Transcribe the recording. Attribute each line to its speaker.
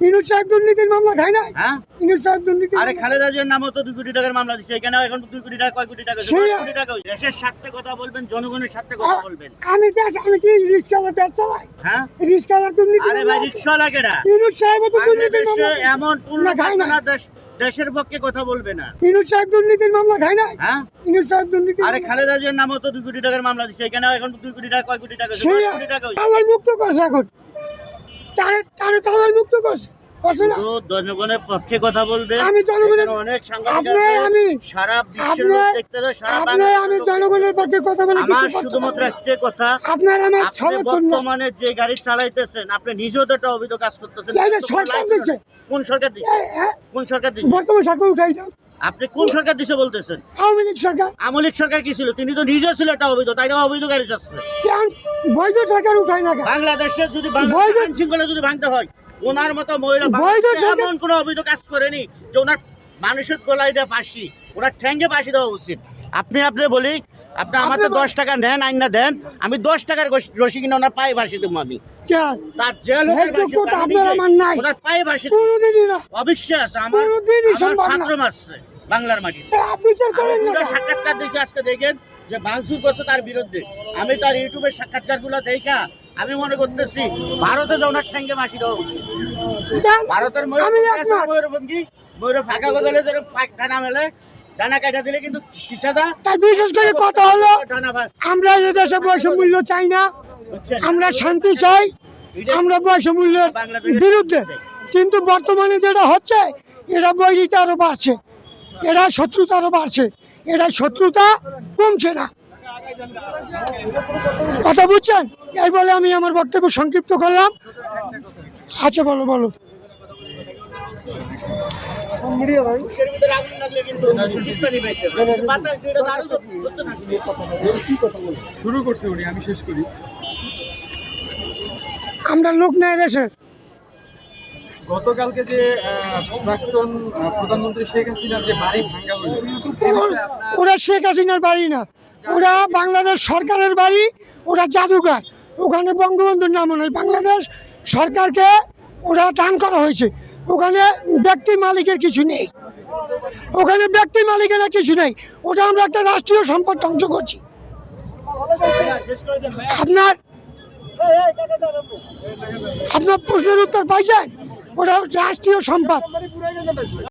Speaker 1: ইনুস সাহেব দুর্নীতির মামলা খায় না
Speaker 2: হ্যাঁ?
Speaker 1: ইনুস সাহেব দুর্নীতি
Speaker 2: আরে খালেদা জিয়ার নামও তো দুই কোটি টাকার মামলা দিচ্ছে এখানে এখন দুই কোটি টাকা কয় কোটি টাকা হয়েছে?
Speaker 1: সেই-
Speaker 2: কয় কোটি টাকা দেশের স্বার্থে কথা বলবেন জনগণের স্বার্থে কথা বলবেন।
Speaker 1: আমি দেশ আমি কি রিক্সাওয়ালা পেট চালাই?
Speaker 2: হ্যাঁ?
Speaker 1: রিক্সাওয়ালার দুর্নীতি
Speaker 2: আরে ভাই রিক্সা লাগে না।
Speaker 1: সাহেব তো দুর্নীতির মামলা
Speaker 2: এমন পূর্ণ
Speaker 1: খায় না।
Speaker 2: না দেশ দেশের পক্ষে কথা বলবে না।
Speaker 1: ইনুস সাহেব দুর্নীতির মামলা খায় না
Speaker 2: হ্যাঁ?
Speaker 1: সাহেব দুর্নীতি
Speaker 2: আরে খালেদা জিয়ার নামও তো দুই কোটি টাকার মামলা দিচ্ছে এখানে এখন দুই কোটি টাকা কয় কোটি টাকা কোটি টাকা?
Speaker 1: মুক্ত করছে এখন। তারে তারে মুক্ত করছে। করছে না।
Speaker 2: তো জনগণের পক্ষে কথা বলবে
Speaker 1: আমি জনগণের-
Speaker 2: অনেক
Speaker 1: আপনি আমি
Speaker 2: সারা বিশ্বের
Speaker 1: আপনি
Speaker 2: লোক দেখতে তো সারা
Speaker 1: আমি জনগণের পক্ষে কথা বলে
Speaker 2: আমার শুধুমাত্র
Speaker 1: পারব
Speaker 2: কথা।
Speaker 1: আপনার আমার সমর্থন না
Speaker 2: যে গাড়ি চালাইতেছেন আপনি নিজেও তো একটা অবৈধ কাজ করতেছেন।
Speaker 1: সরকার দিচ্ছে।
Speaker 2: কোন সরকার দিচ্ছে
Speaker 1: এই, হ্যাঁ,
Speaker 2: কোন সরকার দিচ্ছে
Speaker 1: বর্তমান সরকার উঠাই দাও।
Speaker 2: আপনি কোন সরকার বলতেছেন?
Speaker 1: আওয়ামী লীগ সরকার।
Speaker 2: আমলিক সরকার কি ছিল? তিনি তো নিজেও ছিল একটা অবৈধ তাই অবৈধ গাড়ি
Speaker 1: এখন বৈধ সরকার উঠাই না
Speaker 2: বাংলাদেশে যদি
Speaker 1: বৈধ-
Speaker 2: শৃঙ্খলা যদি ভাঙতে হয় ওনার মতো মহিলা
Speaker 1: বৈধ
Speaker 2: এমন কোনো অবৈধ কাজ করেনি যে ওনার মানুষের গলায় দেওয়া ফাঁসি ওনার ঠ্যাঙ্গে ফাঁসি দেওয়া উচিত। আপনি আপনি বলি আপনি আমার
Speaker 1: আপনি
Speaker 2: দশ টাকা নেন আইন না দেন আমি দশ টাকার রশি- রশি কিনে ওনার পায়ে ফাঁসি দেবো আমি? তার জেল নিজেই।
Speaker 1: আমার
Speaker 2: ওনার পায়ে। ছাত্র বাংলার মাটিতে।
Speaker 1: কেন?
Speaker 2: সাক্ষাৎকার দিয়েছি আজকে দেখেন যে ভাঙচুর করছে তার বিরুদ্ধে। আমি তার ইউটিউবের সাক্ষাৎকারগুলো দেখা আমি মনে করতেছি ভারতে যে ওনার ঠ্যাঙ্গে মাসি দেওয়া উচিত। ভারতের ময়ূরভঙ্গি ময়ূরে ফাঁকা যেরকম ফাঁক ডানা মেলে ডানা কাটা দিলে কিন্তু কিসাদা
Speaker 1: তাই বিশেষ করে কথা হলো আমরা দেশে বৈষম্য চাই না? আমরা শান্তি চাই আমরা বৈষম্যের বিরুদ্ধে। কিন্তু বর্তমানে যেটা হচ্ছে এটা বৈরিতা আরও বাড়ছে এরা শত্রুতা আরও বাড়ছে এরা শত্রুতা কমছে না। কথা বুঝছেন? এই বলে আমি আমার বক্তব্য সংক্ষিপ্ত করলাম। আচ্ছা বলো বলো।
Speaker 3: শুরু করছে উনি আমি শেষ করি। আমরা
Speaker 1: লোক নেই দেশের
Speaker 3: গতকালকে যে প্রাক্তন প্রধানমন্ত্রী শেখ হাসিনার যে বাড়ি ভাঙ্গা হলো
Speaker 1: ওরা শেখ হাসিনার বাড়ি না। ওরা বাংলাদেশ সরকারের বাড়ি ওরা জাদুঘর। ওখানে বঙ্গবন্ধুর নাম নয় বাংলাদেশ সরকারকে ওরা দান করা হয়েছে। ওখানে ব্যক্তি মালিকের কিছু নেই। ওখানে ব্যক্তি মালিকেরা কিছু নেই। ওটা আমরা একটা রাষ্ট্রীয় সম্পদ ধ্বংস করছি। আপনার আপনার প্রশ্নের উত্তর পাইছেন? ওটা রাষ্ট্রীয় সম্পদ।